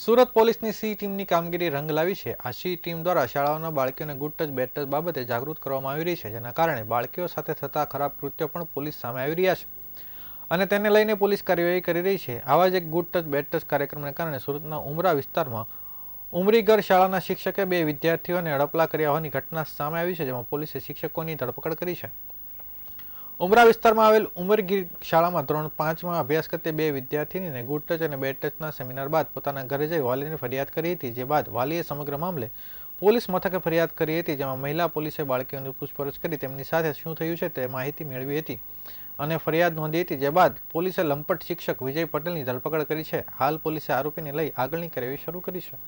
સુરત પોલીસની સી ટીમની કામગીરી રંગ લાવી છે. આ સી ટીમ દ્વારા શાળાઓના બાળકીઓને ગુડ ટચ બેડ બાબતે જાગૃત કરવામાં આવી રહી છે, જેના કારણે બાળકીઓ સાથે થતા ખરાબ કૃત્યો પણ પોલીસ સામે આવી રહ્યા છે. અને તેને લઈને પોલીસ કાર્યવાહી કરી રહી છે. આવા જ એક ગુડ ટચ કાર્યક્રમને કારણે સુરતના ઉમરા વિસ્તારમાં ઉમરીગર શાળાના શિક્ષકે બે વિદ્યાર્થીઓને હડપલા કર્યા હોવાની ઘટના સામે આવી છે, જેમાં પોલીસે શિક્ષકોની ધરપકડ કરી છે. ઉમરા વિસ્તારમાં આવેલ ઉમરગીર શાળામાં ધોરણ પાંચમાં અભ્યાસ કરતી બે વિદ્યાર્થીનીને ગુડ ટચ અને બેડ ટચના સેમિનાર બાદ પોતાના ઘરે જઈ વાલીને ફરિયાદ કરી હતી, જે બાદ વાલીએ સમગ્ર મામલે પોલીસ મથકે ફરિયાદ કરી હતી, જેમાં મહિલા પોલીસે બાળકીઓની પૂછપરછ કરી તેમની સાથે શું થયું છે તે માહિતી મેળવી હતી અને ફરિયાદ નોંધી હતી, જે બાદ પોલીસે લંપટ શિક્ષક વિજય પટેલની ધરપકડ કરી છે. હાલ પોલીસે આરોપીને લઈ આગળની કાર્યવાહી શરૂ કરી છે.